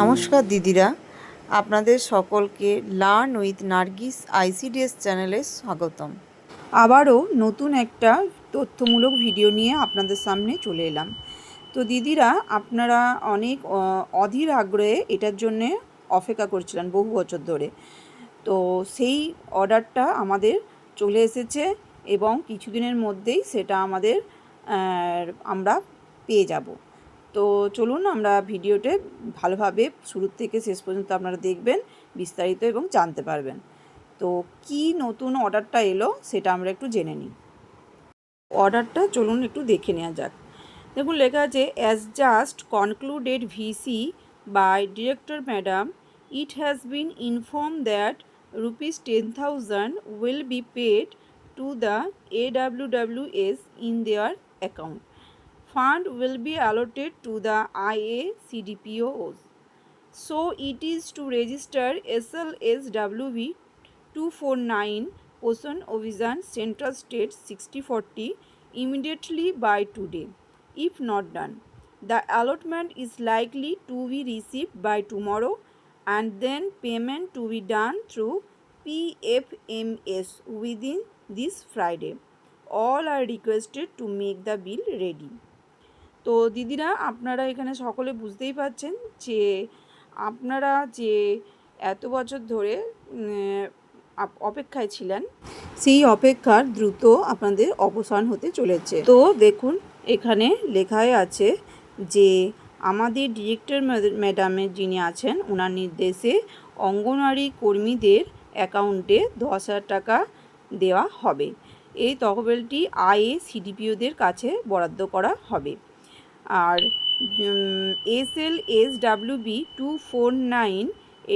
নমস্কার দিদিরা, আপনাদের সকলকে লার্ন উইথ নার্গিস আইসিডিএস চ্যানেলে স্বাগতম। আবারও নতুন একটা তথ্যমূলক ভিডিও নিয়ে আপনাদের সামনে চলে এলাম। তো দিদিরা, আপনারা অনেক অধীর আগ্রহে এটার জন্যে অপেক্ষা করছিলেন বহু বছর ধরে। তো সেই অর্ডারটা আমাদের চলে এসেছে এবং কিছুদিনের মধ্যেই সেটা আমাদের আমরা পেয়ে যাব। তো চলুন আমরা ভিডিওতে ভালোভাবে শুরু থেকে শেষ পর্যন্ত আপনারা দেখবেন, বিস্তারিত এবং জানতে পারবেন। তো কি নতুন অর্ডারটা এলো সেটা আমরা একটু জেনে নিই। অর্ডারটা চলুন একটু দেখে নেওয়া যাক। দেখুন, লেখা আছে as just concluded VC by director madam it has been inform that rupees ten thousand will be paid to the A W W S in their account fund will be allotted to the IA CDPOs. So it is to register SLSWV 249 Poson Ovisan Central State 6040 immediately by today. If not done, the allotment is likely to be received by tomorrow and then payment to be done through PFMS within this Friday. All are requested to make the bill ready. তো দিদিরা, আপনারা এখানে সকলে বুঝতেই পারছেন যে আপনারা যে এত বছর ধরে অপেক্ষায় ছিলেন, সেই অপেক্ষার দ্রুত আপনাদের অবসান হতে চলেছে। তো দেখুন, এখানে লেখায় আছে যে আমাদের ডিরেক্টর ম্যাডামের যিনি আছেন ওনার নির্দেশে অঙ্গনওয়াড়ি কর্মীদের অ্যাকাউন্টে দশ হাজার টাকা দেওয়া হবে। এই তহবিলটি আইএ সিডিপিওদের কাছে বরাদ্দ করা হবে। আর S L S W B two four nine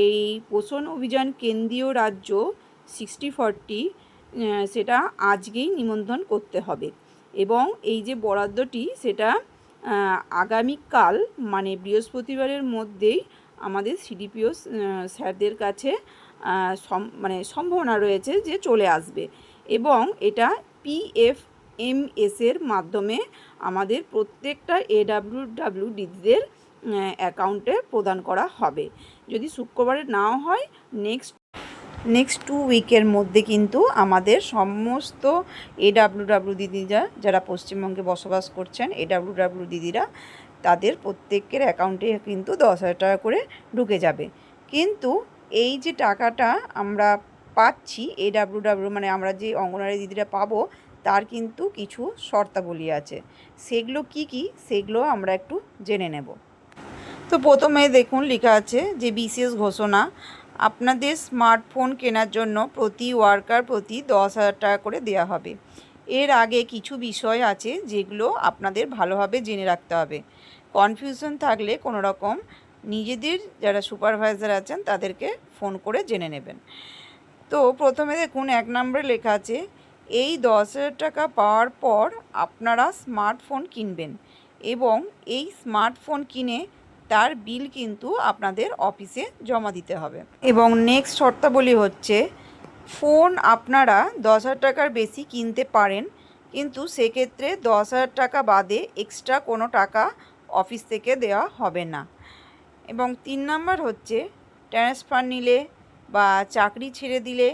এই পোষণ অভিযান কেন্দ্রীয় রাজ্য সিক্সটি ফর্টি সেটা আজকেই নিমন্ত্রণ করতে হবে। এবং এই যে বরাদ্দটি, সেটা আগামীকাল মানে বৃহস্পতিবারের মধ্যেই আমাদের সিডিপিও স্যারদের কাছে মানে সম্ভাবনা রয়েছে যে চলে আসবে। এবং এটা পিএফ এম এর মাধ্যমে আমাদের প্রত্যেকটা এডাব্লিউ ডাব্লিউ ডিদের অ্যাকাউন্টে প্রদান করা হবে। যদি শুক্রবারে নাও হয় নেক্সট নেক্সট টু উইকের মধ্যে কিন্তু আমাদের সমস্ত এডাব্লিউ ডাব্লিউ দিদিরা যারা পশ্চিমবঙ্গে বসবাস করছেন এডাব্লিউ ডাব্লিউ দিদিরা তাদের প্রত্যেকের অ্যাকাউন্টে কিন্তু দশ হাজার টাকা করে ঢুকে যাবে। কিন্তু এই যে টাকাটা আমরা পাচ্ছি এডাব্লিউ ডাব্লিউ মানে আমরা যে অঙ্গনওয়াড়ি দিদিরা পাবো তার কিন্তু কিছু শর্তাবলী আছে। সেগুলো কি কি? সেগুলো আমরা একটু জেনে নেব। তো প্রথমে দেখুন, লেখা আছে যে বিশেষ ঘোষণা, আপনাদের স্মার্টফোন কেনার জন্য প্রতি ওয়ার্কার প্রতি দশ হাজার টাকা করে দেওয়া হবে। এর আগে কিছু বিষয় আছে যেগুলো আপনাদের ভালোভাবে জেনে রাখতে হবে। কনফিউশন থাকলে কোনো রকম নিজেদের যারা সুপারভাইজার আছেন তাদেরকে ফোন করে জেনে নেবেন। তো প্রথমে দেখুন, এক নম্বরে লেখা আছে এই দশ হাজার টাকা পাওয়ার পর আপনারা স্মার্টফোন কিনবেন এবং এই স্মার্টফোন কিনে তার বিল কিন্তু আপনাদের অফিসে জমা দিতে হবে। এবং নেক্সট শর্তাবলী হচ্ছে ফোন আপনারা দশ হাজার টাকার বেশি কিনতে পারেন, কিন্তু সেক্ষেত্রে দশ হাজার টাকা বাদে এক্সট্রা কোনো টাকা অফিস থেকে দেওয়া হবে না। এবং তিন নাম্বার হচ্ছে ট্রান্সফার নিলে বা চাকরি ছেড়ে দিলে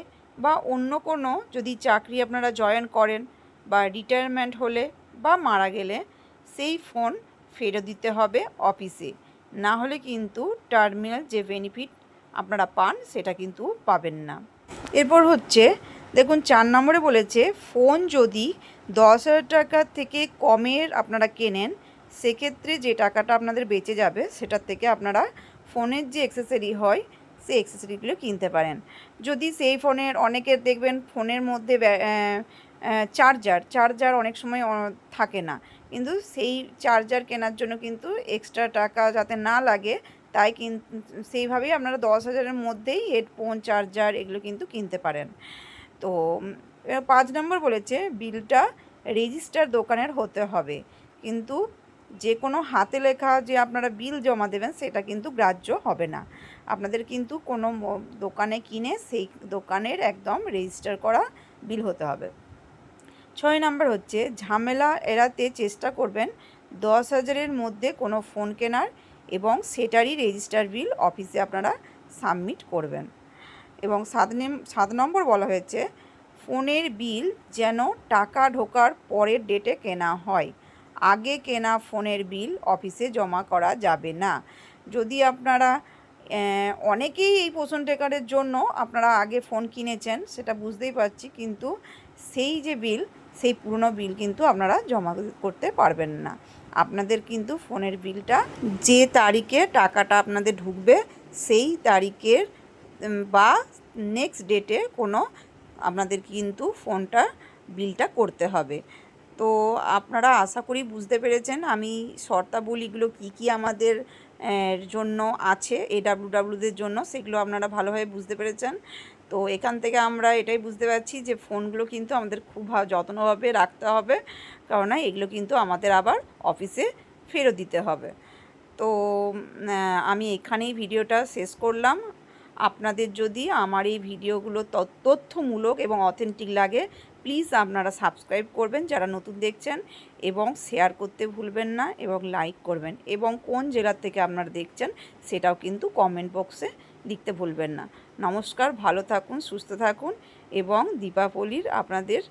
বা অন্য কোনো যদি চাকরি আপনারা জয়েন করেন বা রিটায়ারমেন্ট হলে বা মারা গেলে সেই ফোন ফেরত দিতে হবে অফিসে। না হলে কিন্তু টার্মিনাল যে বেনিফিট আপনারা পান সেটা কিন্তু পাবেন না। এরপর হচ্ছে, দেখুন চার নম্বরে বলেছে, ফোন যদি দশ হাজার টাকা থেকে কমের আপনারা কেনেন, সেক্ষেত্রে যে টাকাটা আপনাদের বেঁচে যাবে সেটার থেকে আপনারা ফোনের যে অ্যাক্সেসরি হয় সেই অ্যাক্সেসরিগুলো কিনতে পারেন। যদি সেই ফোনের অনেকের দেখবেন ফোনের মধ্যে চার্জার চার্জার অনেক সময় থাকে না। কিন্তু সেই চার্জার কেনার জন্য কিন্তু এক্সট্রা টাকা যাতে না লাগে, তাই কিন, সেইভাবেই আপনারা দশ হাজারের মধ্যেই হেডফোন চার্জার এগুলো কিন্তু কিনতে পারেন। তো পাঁচ নম্বর বলেছে বিলটা রেজিস্টার দোকানের হতে হবে। কিন্তু যে কোনো হাতে লেখা যে আপনারা বিল জমা দেবেন, সেটা কিন্তু গ্রাহ্য হবে না। আপনাদের কিন্তু কোনো দোকানে কিনে সেই দোকানের একদম রেজিস্টার করা বিল হতে হবে। ছয় নাম্বার হচ্ছে, ঝামেলা এড়াতে চেষ্টা করবেন দশ হাজারের মধ্যে কোনো ফোন কেনার এবং সেটারই রেজিস্টার বিল অফিসে আপনারা সাবমিট করবেন। এবং সাত সাত নম্বর বলা হয়েছে, ফোনের বিল যেন টাকা ঢোকার পরের ডেটে কেনা হয়। আগে কেনা ফোনের বিল অফিসে জমা করা যাবে না। যদি আপনারা অনেকেই এই পোষণ টেকারের জন্য আপনারা আগে ফোন কিনেছেন, সেটা বুঝতেই পারছি, কিন্তু সেই যে বিল, সেই পুরনো বিল কিন্তু আপনারা জমা করতে পারবেন না। আপনাদের কিন্তু ফোনের বিলটা যে তারিখে টাকাটা আপনাদের ঢুকবে, সেই তারিখের বা নেক্সট ডেটে কোনো আপনাদের কিন্তু ফোনটা বিলটা করতে হবে। তো আপনারা আশা করি বুঝতে পেরেছেন আমি শর্তাবলীগুলো কী কী আমাদের জন্য আছে এ এডাব্লিউডাব্লিউদের জন্য, সেগুলো আপনারা ভালোভাবে বুঝতে পেরেছেন। তো এখান থেকে আমরা এটাই বুঝতে পারছি যে ফোনগুলো কিন্তু আমাদের খুব যত্নভাবে রাখতে হবে কারণ এগুলো কিন্তু আমাদের আবার অফিসে ফেরত দিতে হবে। তো আমি এখানেই ভিডিওটা শেষ করলাম। আপনাদের যদি আমার এই ভিডিওগুলো তথ্য- তথ্যমূলক এবং অথেন্টিক লাগে প্লিজ আপনারা সাবস্ক্রাইব করবেন যারা নতুন দেখছেন এবং শেয়ার করতে ভুলবেন না এবং লাইক করবেন এবং কোন জেলার থেকে আপনারা দেখছেন সেটাও কিন্তু কমেন্ট বক্সে লিখতে ভুলবেন না। নমস্কার, ভালো থাকুন, সুস্থ থাকুন এবং দীপাবলির আপনাদের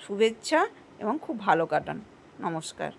শুভেচ্ছা এবং খুব ভালো কাটান। নমস্কার।